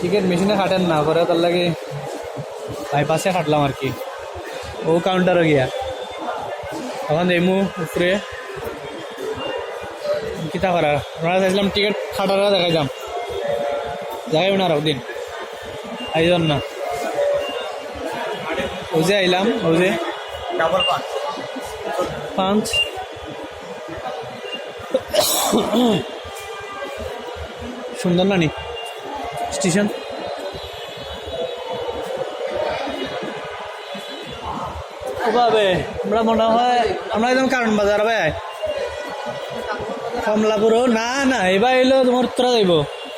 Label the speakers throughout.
Speaker 1: Ticket মেশিনে খাটেন না পরে তার লাগে বাইপাসে খাটলাম আর কি। ও কাউন্টারও গিয়া। তখন এমু উপরে। কিতা করার? আমরা চাইছিলাম টিকিট খাটারা দেখাই যাম। দেখাইব না আর দিন আইজন না। ও যে আইলাম ও যে
Speaker 2: ডাবল পাঁচ
Speaker 1: পাঁচ সুন্দর নানি স্টেশন। ওভাবে আমরা মনে হয় আমরা একদম কারণ বাজার ভাই। কমলাপুরও না না এবার এলো তোমার উত্তরা যাইব।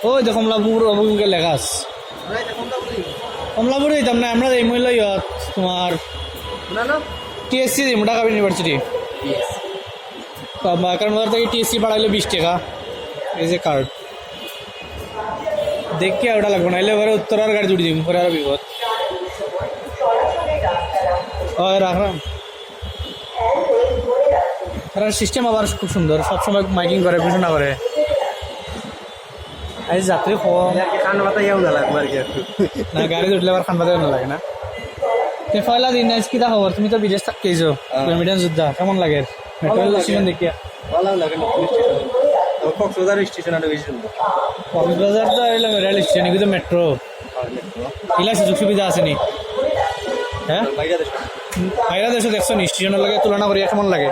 Speaker 1: ওই যে কমলাপুর অবকে লেখা আছে। কমলাপুরে দিতাম না আমরা যাই মূল্য ইয়ত তোমার টিএসসি দিম ঢাকা ইউনিভার্সিটি কারণ বাজার থেকে টিএসসি বাড়াইলে বিশ টাকা। এই যে কার্ড দেখি ওটা লাগবে না এলে এবারে উত্তরার গাড়ি জুড়ি দিম পরে আর বিপদ রাখলাম তার সিস্টেম আবার খুব সুন্দর সবসময় মাইকিং করে ঘোষণা করে এই যাত্রী
Speaker 2: খান পাতা ইয়াও না লাগবে আর কি
Speaker 1: না গাড়ি উঠলে আবার খান বাজার না লাগে না তে পয়লা দিন আজ কিতা খবর তুমি তো বিদেশ থাকতেইছো মিডিয়ান যোদ্ধা কেমন লাগে। দেখিয়া
Speaker 2: ভালো লাগে না কক্সবাজার স্টেশন আরও বেশি সুন্দর
Speaker 1: কক্সবাজার তো এলাম রেল স্টেশন এগুলো মেট্রো এগুলা সুযোগ সুবিধা হ্যাঁ?
Speaker 2: বাইরে দেশ।
Speaker 1: দেখছ নি? স্টেশনের লাগে তুলনা করিয়া কেমন লাগে?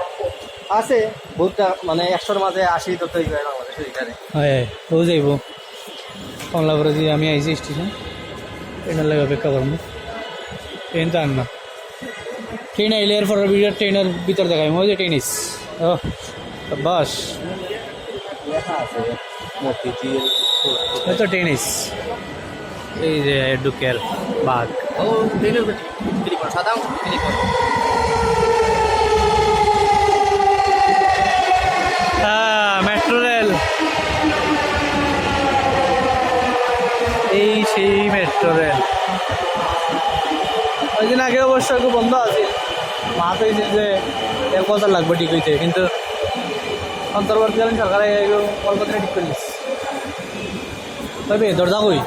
Speaker 2: আছে বহুতটা মানে একশোর মাঝে আশি তো তৈরি হয় আমাদের এখানে
Speaker 1: হয় ও যাইব। কমলাপুরে দিয়ে আমি আইছি স্টেশন। ট্রেনের লাগে অপেক্ষা করব। ট্রেন তো আন না। ট্রেন আইলে এর পরের ভিডিও ট্রেনের ভিতর দেখাই ওই যে টেনিস ও বাস
Speaker 2: আছে মতিঝিল
Speaker 1: তো টেনিস। এই যে ডুকের বাঘ।
Speaker 2: ও ত্রিকোণ সাদা
Speaker 1: মেট্রো রেল। এই সেই মেট্রো রেল। ওই দিন আগে অবশ্য একটু বন্ধ আছে। মা তো এই যে এক বছর লাগবে ঠিক হইতে কিন্তু অন্তর্বর্তীকালীন সরকারে কলকাতা ঠিক করে দিচ্ছে তবে দরজা কই?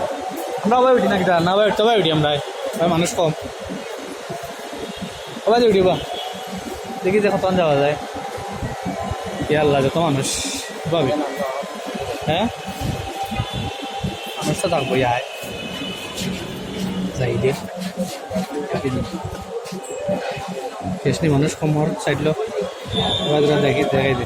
Speaker 1: আমরা আবার উঠি না কিটা না ভাই উঠতে উঠি আমরা। ভাই, মানুষ কম। সবাই উঠিব দেখি যে কতক্ষণ যাওয়া যায়। ইয়া আল্লাহ, যত মানুষ। ভাবি হ্যাঁ? মানুষ তো থাকব আয়। যাই দে কেসনি মানুষ কম হওয়ার এবার দেখি, দেখাই দে।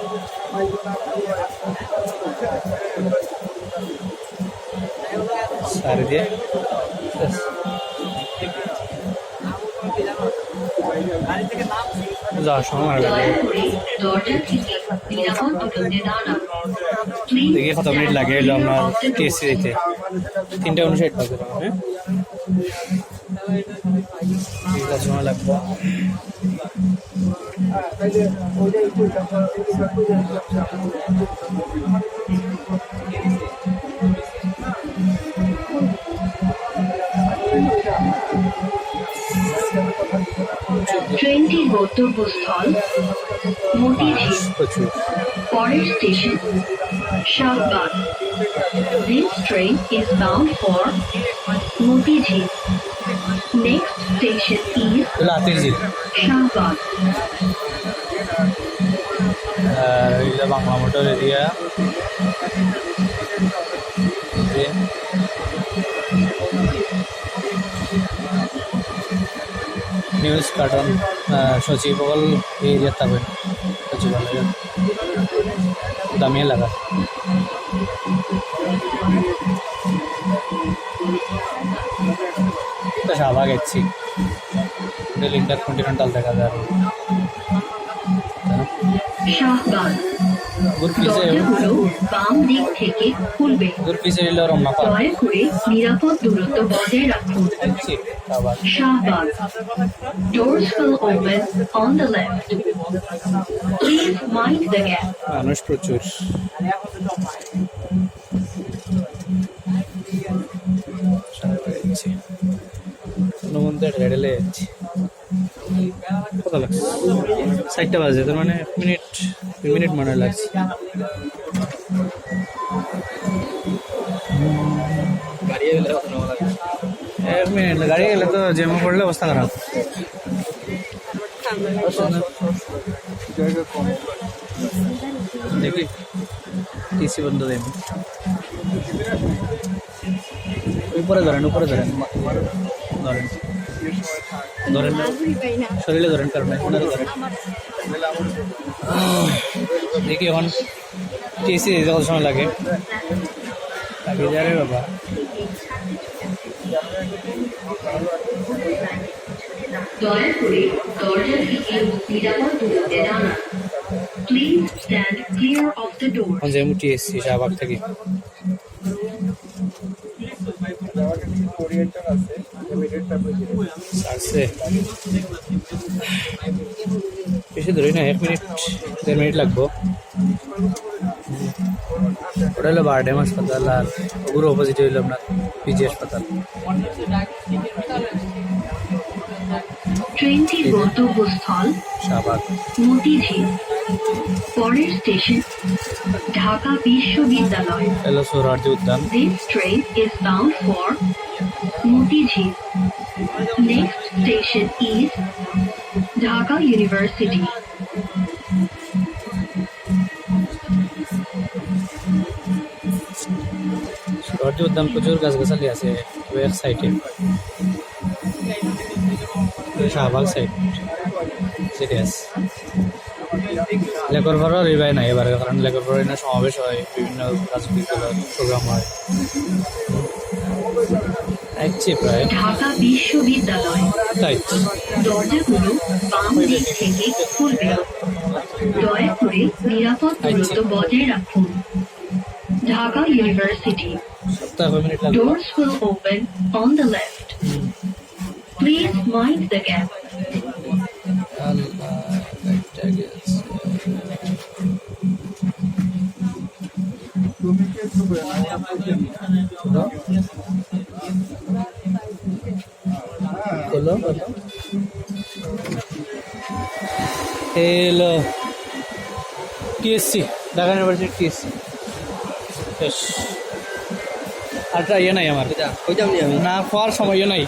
Speaker 1: সারি দিয়ে। যাওয়ার কত মিনিট লাগে এলো আপনার টিএসসি দিতে তিনটা উনষাট বাজে হ্যাঁ? সময় লাগবে।
Speaker 3: ট্রেনটির গন্তব্যস্থল মতিঝিল পরের station Shahbag This train is bound for Motijhil. Next station is
Speaker 1: লাতির জিল এটা বাংলা মোটর এরিয়া। নিউজ কার্টন সচিবল এরিয়া থাকবেন সচিবালয় দামি এলাকা। শাহবাগ এসছি। দিল্লি ইন্টার কন্টিনেন্টাল দেখা যায়।
Speaker 3: শাহবাগ।
Speaker 1: গুড পিছে
Speaker 3: দরজাগুলো বাম দিক থেকে খুলবে।
Speaker 1: গুড পিছে এলো রমনা পার্ক।
Speaker 3: দয়া করে নিরাপদ দূরত্ব বজায় রাখুন।
Speaker 1: Shahbag.
Speaker 3: Shahbag. Will open on the left. Please mind the gap.
Speaker 1: মানুষ প্রচুর। হনুমন্তের হেডেলে যাচ্ছি কত লাগছে। ষাটটা বাজে তার মানে এক মিনিট দুই মিনিট মনে লাগছে। এক মিনিট গাড়ি গেলে তো জ্যামে পড়লে অবস্থা খারাপ। দেখি টিসি বন্ধ দেন। উপরে ধরেন উপরে ধরেন। ধরেন। ধরেন শরীরে ধরেন কারণ ওনারে ধরেন। দেখি এখন টিসি যত সময় লাগে? বাবা
Speaker 3: দয়া করে দরজা থেকে নিরাপদ দূরত্বে দাঁড়ান please stand clear of the door
Speaker 1: যে মুটি এসছি শাহবাগ থেকে। আসছে বেশি ধরি না এক মিনিট দেড় মিনিট লাগবো ওটা হলো বারডেম হাসপাতাল আর ওগুলো অপোজিট হইল আপনার পিজি হাসপাতাল
Speaker 3: ট্রেনটির গন্তব্যস্থল
Speaker 1: শাহবাগ
Speaker 3: মতিঝিল পরের স্টেশন ঢাকা বিশ্ববিদ্যালয়
Speaker 1: হলো সৌরার্জি উদ্যান
Speaker 3: This train is bound for Motijheel. Next station is Dhaka University.
Speaker 1: সৌরার্জি উদ্যান প্রচুর গাছগাছালি আছে ওই এক সাইডে শাহবাগ সাইড সিরিয়াস লেখর পরও রিভাই নাই এবার কারণ লেখর পরে না সমাবেশ হয় বিভিন্ন রাজনৈতিক দলের প্রোগ্রাম হয়। একছি প্রায়।
Speaker 3: ঢাকা বিশ্ববিদ্যালয়
Speaker 1: তাই।
Speaker 3: দরজাগুলো বাম দিক থেকে খুলবে। দয়া করে নিরাপদ দূরত্ব বজায় রাখুন। Dhaka university. Doors will open on the left. Please mind the gap.
Speaker 1: হলো হলো hello TSC Dhaka university TSC শেষ আরটা ইয়ে নাই আমার
Speaker 2: কইতাম নি আমি
Speaker 1: না খাওয়ার সময় ইয়ে নাই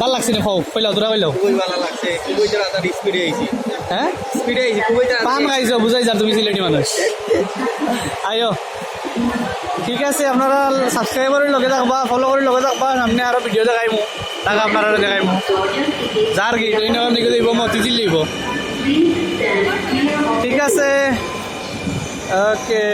Speaker 1: ভালো লাগছে না খাও কইলাও তোরা কইলাও
Speaker 2: খুবই ভালো লাগছে খুবই তাড়াতাড়ি স্পিডে আইছি
Speaker 1: হ্যাঁ
Speaker 2: স্পিডে আইছি খুবই তাড়াতাড়ি
Speaker 1: খাইছো বুঝাই যা তুমি সিলেটি মানুষ আয়ো ঠিক আছে, আপনারা সাবস্ক্রাইবারের লগে থাকবা ফলো করে লগে থাকবা, সামনে আরও ভিডিও দেখাইমু। তাকে আপনারা দেখাইমু। যার কি ট্রেন লিখে দিব মতিঝিল
Speaker 3: of
Speaker 1: ঠিক আছে। ওকে